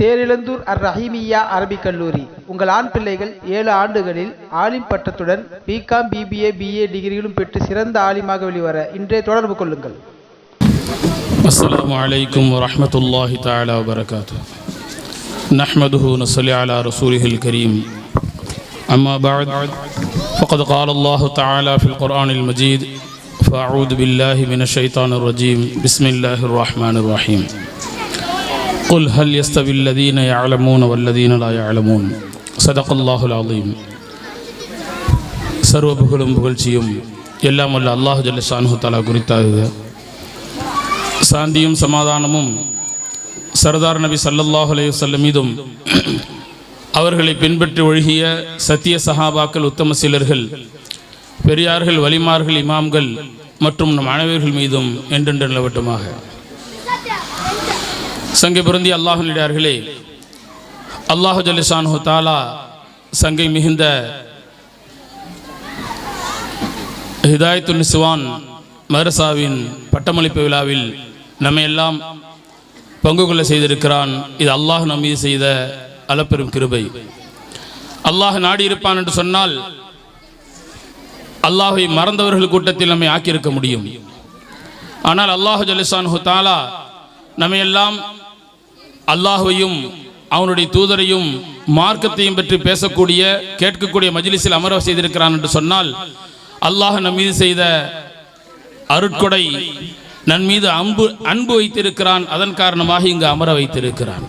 தேரிழந்தூர் அர் ரஹீமியா அரபிக் கல்லூரி உங்கள் ஆண் பிள்ளைகள் ஏழு ஆண்டுகளில் ஆலிம் பட்டத்துடன் பிகாம் பிபிஏ பிஏ டிகிரிகளும் பெற்று சிறந்த ஆலிமாக வெளிவர இன்றே தொடர்பு கொள்ளுங்கள் السلام عليكم ورحمة الله تعالى وبركاته نحمده ونصلي على رسوله الكريم أما بعد فقد قال الله تعالى في القرآن المجيد فأعوذ بالله من الشيطان الرجيم بسم الله الرحمن الرحيم قل هل يستوي الذين يعلمون والذين لا يعلمون صدق الله العظيم சர்வ புகழும் புகழ்ச்சியும் எல்லாம் வல்ல அல்லாஹ் ஜல்லஷானு தாலா குறித்தாகுக சாந்தியும் சமாதானமும் சர்தார் நபி ஸல்லல்லாஹு அலைஹி வஸல்லம் மீதும் அவர்களை பின்பற்றி ஒழுகிய சத்திய சஹாபாக்கள் உத்தம சீலர்கள் பெரியார்கள் வலிமார்கள் இமாம்கள் மற்றும் நம் அனைவர்கள் மீதும் என்றென்று நிலவட்டுமாக சங்கை பொருந்தி அல்லாஹுனிடார்களே அல்லாஹு ஜல்லிசானு தாலா சங்கை மிகுந்த ஹிதாயத்து நிசுவான் மதரசாவின் பட்டமளிப்பு விழாவில் நம்மை எல்லாம் பங்கு கொள்ள செய்திருக்கிறான். இது அல்லாஹ் நம் மீது செய்த அளப்பெரும் கிருபை. அல்லாஹ் நாடி இருப்பான் என்று சொன்னால் அல்லாஹை மறந்தவர்கள் கூட்டத்தில் நம்மை ஆக்கியிருக்க முடியும். ஆனால் அல்லாஹு ஜலிசான் தாலா நம்மை எல்லாம் அல்லாஹுவையும் அவனுடைய தூதரையும் மார்க்கத்தையும் பற்றி பேசக்கூடிய கேட்கக்கூடிய மஜிலிசில் அமர செய்திருக்கிறான் என்று சொன்னால் அல்லாஹ் நம் மீது செய்த அருட்கொடை நன் மீது அன்பு அன்பு வைத்திருக்கிறான். அதன் காரணமாக இங்கு அமர வைத்திருக்கிறான்.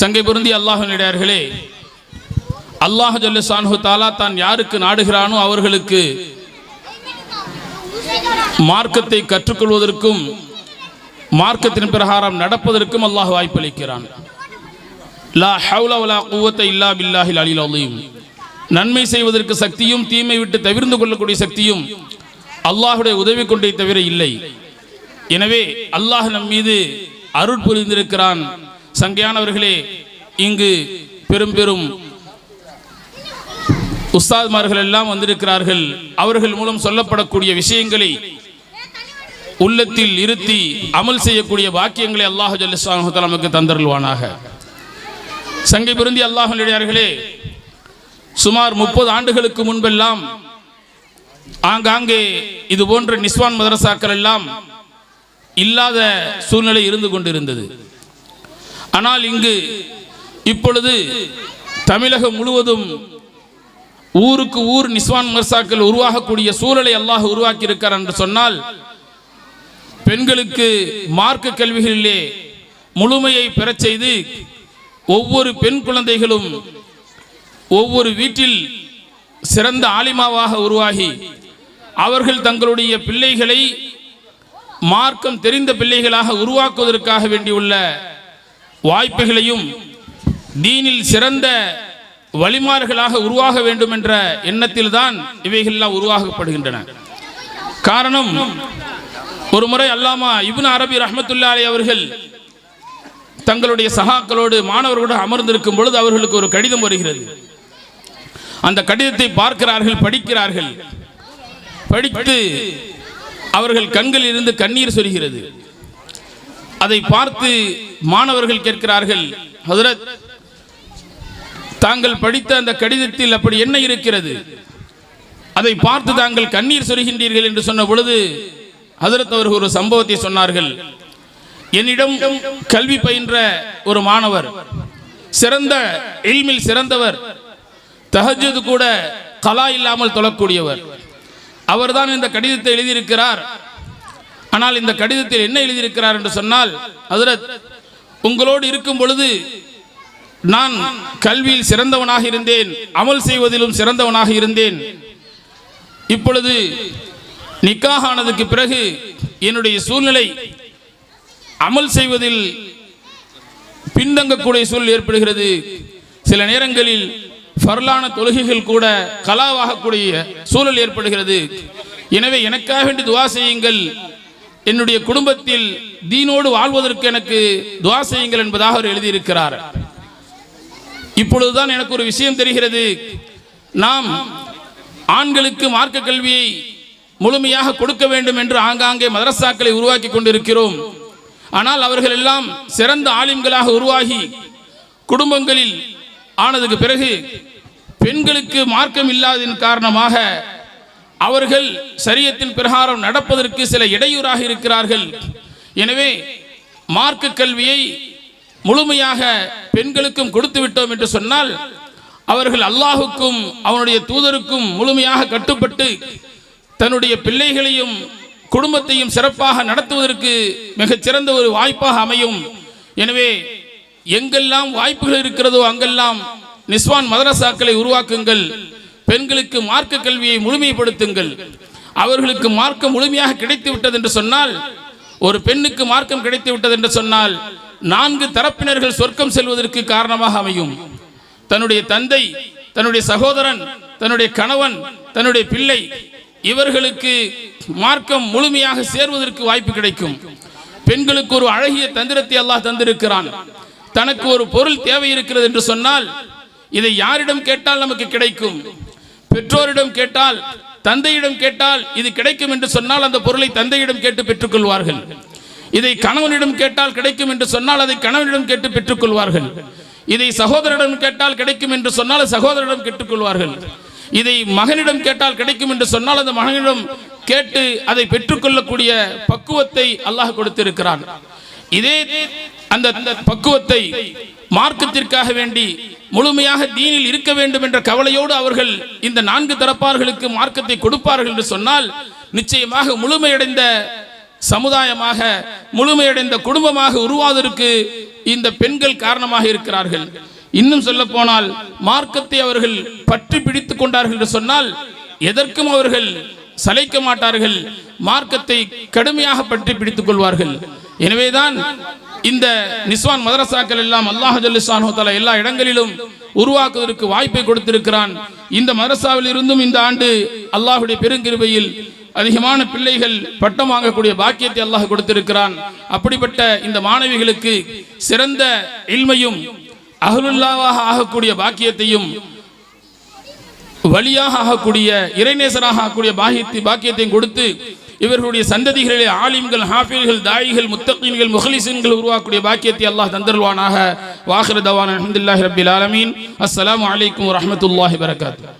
சங்கை பொருந்தி அல்லாஹனிடையார்களே அல்லாஹ் ஜல்லுசான்ஹு தாலா தான் யாருக்கு நாடுகிறானோ அவர்களுக்கு மார்க்கத்தை கற்றுக்கொள்வதற்கும் மார்க்கத்தின் பிரகாரம் நடப்பதற்கும் அல்லாஹ் வாய்ப்பளிக்கிறான். லா ஹவுல வலா குவத்த இல்லா பில்லாஹில் அலில் அலீம். நன்மை செய்வதற்கு சக்தியும் தீமை விட்டு தவிர்ந்து கொள்ளக்கூடிய சக்தியும் அல்லாஹுடைய உதவி கொண்டே தவிர இல்லை. எனவே அல்லாஹ் நம் மீது அருள் புரிந்திருக்கிறான். சங்கையானவர்களே இங்கு பெரும் பெரும் உஸ்தாத்மார்கள் எல்லாம் வந்திருக்கிறார்கள். அவர்கள் மூலம் சொல்லப்படக்கூடிய விஷயங்களை உள்ளத்தில் இருத்தி அமல் செய்யக்கூடிய வாக்கியங்களை அல்லாஹு ஜல்லிஸ்லாம் நமக்கு தந்தருள்வானாக. சங்கை பொருந்தி அல்லாஹுடையார்களே சுமார் முப்பது ஆண்டுகளுக்கு முன்பெல்லாம் ஆங்காங்கே இது போன்ற நிஸ்வான் மதரசாக்கள் எல்லாம் இல்லாத சூழ்நிலை இருந்து கொண்டிருந்தது. ஆனால் இங்கு இப்பொழுது தமிழகம் முழுவதும் ஊருக்கு ஊர் நிஸ்வான் மதரசாக்கள் உருவாகக்கூடிய சூழலை அல்லாஹ் உருவாக்கி என்று சொன்னால் பெண்களுக்கு மார்க்க கல்விகளிலே முழுமையை பெறச் செய்து ஒவ்வொரு பெண் குழந்தைகளும் ஒவ்வொரு வீட்டில் சிறந்த ஆலிமாவாக உருவாகி அவர்கள் தங்களுடைய பிள்ளைகளை மார்க்கம் தெரிந்த பிள்ளைகளாக உருவாக்குவதற்காக வேண்டியுள்ள வாய்ப்புகளையும் தீனில் சிறந்த வழிமார்களாக உருவாக வேண்டும் என்ற எண்ணத்தில்தான் இவைகள்லாம் உருவாக்கப்படுகின்றன காரணம் ஒரு முறை அல்லாமா இப்னு அரபி ரஹமத்துல்லாலே அவர்கள் தங்களுடைய சகாக்களோடு மாணவர்களோடு அமர்ந்திருக்கும் பொழுது அவர்களுக்கு ஒரு கடிதம் வருகிறது. அந்த கடிதத்தை பார்க்கிறார்கள் படிக்கிறார்கள். படித்து அவர்கள் கண்களில் இருந்து கண்ணீர் சொல்கிறது அதை பார்த்து மாணவர்கள் கேட்கிறார்கள் ஹசரத் தாங்கள் படித்த அந்த கடிதத்தில் அப்படி என்ன இருக்கிறது? அதை பார்த்து தாங்கள் கண்ணீர் சொருகின்றீர்கள் என்று சொன்ன பொழுது அதற்கு அவர்கள் ஒரு சம்பவத்தை சொன்னார்கள். என்னிடம் கல்வி பயின்ற ஒரு மாணவர் சிறந்த எல்மில் சிறந்தவர் தஹஜது கூட கலா இல்லாமல் தொழக்கூடியவர். அவர்தான் இந்த கடிதத்தை எழுதியிருக்கிறார். ஆனால் இந்த கடிதத்தில் என்ன எழுதியிருக்கிறார் என்று சொன்னால் அதில் உங்களோடு இருக்கும் பொழுது நான் கல்வியில் சிறந்தவனாக இருந்தேன் அமல் செய்வதிலும் சிறந்தவனாக இருந்தேன். இப்பொழுது நிக்காக ஆனதுக்கு பிறகு என்னுடைய சூழ்நிலை அமல் செய்வதில் பின்தங்கக்கூடிய சூழல் ஏற்படுகிறது. சில நேரங்களில் ஃபர்லான தொழுகைகள் கூட கலாவாகக்கூடிய சூழல் ஏற்படுகிறது. எனவே எனக்காக வேண்டி துவா செய்யுங்கள். என்னுடைய குடும்பத்தில் தீனோடு வாழ்வதற்கு எனக்கு துவா செய்யுங்கள் என்பதாக அவர் எழுதியிருக்கிறார். இப்பொழுதுதான் எனக்கு ஒரு விஷயம் தெரிகிறது. நாம் ஆண்களுக்கு மார்க்க கல்வியை முழுமையாக கொடுக்க வேண்டும் என்று ஆங்காங்கே மதரசாக்களை உருவாக்கி கொண்டிருக்கிறோம். ஆனால் அவர்கள் எல்லாம் சிறந்த ஆலிம்களாக உருவாகி குடும்பங்களில் ஆனதுக்கு பிறகு பெண்களுக்கு மார்க்கம் இல்லாததின் காரணமாக அவர்கள் சரியத்தின் பிரகாரம் நடப்பதற்கு சில இடையூறாக இருக்கிறார்கள். எனவே மார்க்க கல்வியை முழுமையாக பெண்களுக்கும் கொடுத்து விட்டோம் என்று சொன்னால் அவர்கள் அல்லாஹுக்கும் அவனுடைய தூதருக்கும் முழுமையாக கட்டுப்பட்டு தன்னுடைய பிள்ளைகளையும் குடும்பத்தையும் சிறப்பாக நடத்துவதற்கு மிகச்சிறந்த ஒரு வாய்ப்பாக அமையும். எனவே எங்கெல்லாம் வாய்ப்புகள் இருக்கிறதோ அங்கெல்லாம் நிஸ்வான் மதரசாக்களை உருவாக்குங்கள். பெண்களுக்கு மார்க்க கல்வியை முழுமைப்படுத்துங்கள். அவர்களுக்கு மார்க்கம் முழுமையாக கிடைத்து விட்டது என்று சொன்னால் ஒரு பெண்ணுக்கு மார்க்கம் கிடைத்து விட்டது என்று சொன்னால் நான்கு தரப்பினர்கள் சொர்க்கம் செல்வதற்கு காரணமாக அமையும். தன்னுடைய தந்தை தன்னுடைய சகோதரன் தன்னுடைய கணவன் தன்னுடைய பிள்ளை இவர்களுக்கு மார்க்கம் முழுமையாக சேர்வதற்கு வாய்ப்பு கிடைக்கும். பெண்களுக்கு ஒரு அழகிய தந்திரத்தை அல்லாஹ் தந்திருக்கிறான். தனக்கு ஒரு பொருள் தேவை இருக்கிறது என்று சொன்னால் இதை யாரிடம் கேட்டால் நமக்கு கிடைக்கும்? பெற்றோரிடம் கேட்டால் தந்தையிடம் கேட்டால் இது கிடைக்கும் என்று சொன்னால் அந்த பொருளை தந்தையிடம் கேட்டு பெற்றுக்கொள்வார்கள். இதை கணவனிடம் கேட்டால் கிடைக்கும் என்று சொன்னால் அதை கணவனிடம் கேட்டு பெற்றுக்கொள்வார்கள். இதை சகோதரரிடம் கேட்டால் கிடைக்கும் என்று சொன்னால் சகோதரரிடம் கேட்டுக்கொள்வார்கள். இதை மகனிடம் கேட்டால் கிடைக்கும் என்று சொன்னால் அந்த மகனிடம் கேட்டு அதை பெற்றுக்கொள்ளக்கூடிய பக்குவத்தை அல்லாஹ் கொடுத்திருக்கிறான். இதே அந்த பக்குவத்தை மார்க்கத்திற்காக வேண்டி முழுமையாக தீனில் இருக்க வேண்டும் என்ற கவலையோடு அவர்கள் இந்த நான்கு தரப்பார்களுக்கு மார்க்கத்தை கொடுப்பார்கள் என்று சொன்னால் நிச்சயமாக முழுமையடைந்த சமுதாயமாக முழுமையடைந்த குடும்பமாக உருவாவதற்கு இந்த பெண்கள் காரணமாக இருக்கிறார்கள். இன்னும் சொல்ல போனால் மார்க்கத்தை அவர்கள் பற்றி பிடித்துக் கொண்டார்கள் என்று சொன்னால் எதற்கும் அவர்கள் சளைக்க மாட்டார்கள் மார்க்கத்தை கடுமையாக பற்றி பிடித்துக் கொள்வார்கள். எனவேதான் இந்த நிஸ்வான் மதரசாக்கள் எல்லாம் அல்லாஹ் எல்லா இடங்களிலும் உருவாக்குவதற்கு வாய்ப்பை கொடுத்திருக்கிறான். இந்த மதரசாவில் இருந்தும் இந்த ஆண்டு அல்லாஹுடைய பெருங்கிருபையில் அதிகமான பிள்ளைகள் பட்டம் வாங்கக்கூடிய பாக்கியத்தை அல்லாஹ் கொடுத்திருக்கிறான். அப்படிப்பட்ட இந்த மாணவிகளுக்கு சிறந்த இல்மையும் அகலுல்லாவாக ஆகக்கூடிய பாக்கியத்தையும் வழியாக ஆகக்கூடிய இறைநேசராக ஆகக்கூடிய பாக்கியத்தை பாக்கியத்தையும் கொடுத்து இவர்களுடைய சந்ததிகளிலே ஆலிம்கள் ஹாஃபில்கள் தாயிகள் முத்தகீன்கள் முஹலிசீன்கள் உருவாக்கக்கூடிய பாக்கியத்தை அல்லாஹ் தந்தருவானாக வாஹிர தவான் அஹமதுல்லாஹி ரபில் ஆலமீன். அஸ்லாம் வலைக்கம் வரமத்துல்லாஹி வரகாத்து